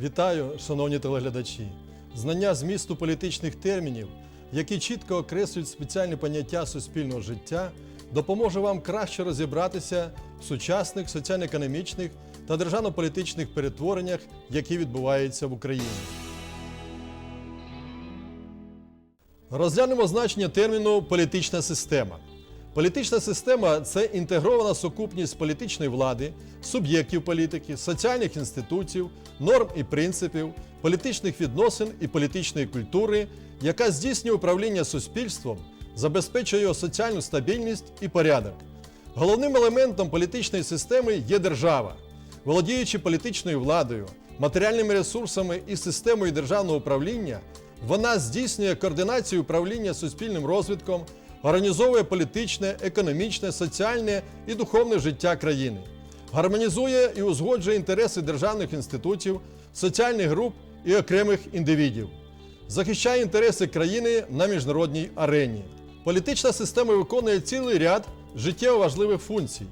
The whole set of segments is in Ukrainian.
Вітаю, шановні телеглядачі! Знання змісту політичних термінів, які чітко окреслюють спеціальні поняття суспільного життя, допоможе вам краще розібратися в сучасних соціально-економічних та державно-політичних перетвореннях, які відбуваються в Україні. Розглянемо значення терміну політична система. Політична система це інтегрована сукупність політичної влади, суб'єктів політики, соціальних інститутів, норм і принципів, політичних відносин і політичної культури, яка здійснює управління суспільством, забезпечує його соціальну стабільність і порядок. Головним елементом політичної системи є держава. Володіючи політичною владою, матеріальними ресурсами і системою державного управління, вона здійснює координацію управління суспільним розвитком, організовує політичне, економічне, соціальне і духовне життя країни, гармонізує і узгоджує інтереси державних інститутів, соціальних груп і окремих індивідів, захищає інтереси країни на міжнародній арені. Політична система виконує цілий ряд життєво важливих функцій.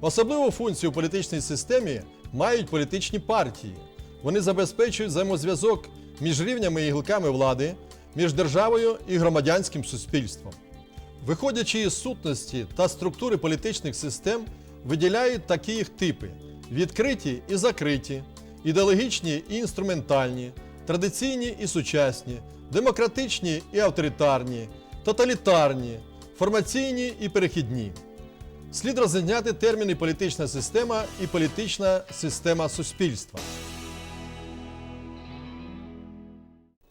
Особливу функцію у політичній системі мають політичні партії. Вони забезпечують взаємозв'язок між рівнями і гілками влади, між державою і громадянським суспільством. Виходячи із сутності та структури політичних систем, виділяють такі їх типи: відкриті і закриті, ідеологічні і інструментальні, традиційні і сучасні, демократичні і авторитарні, тоталітарні, формаційні і перехідні. Слід розрізняти терміни політична система і політична система суспільства.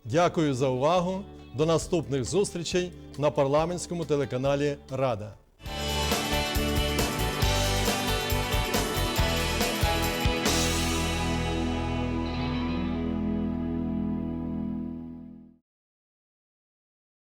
Дякую за увагу. До наступних зустрічей на парламентському телеканалі Рада.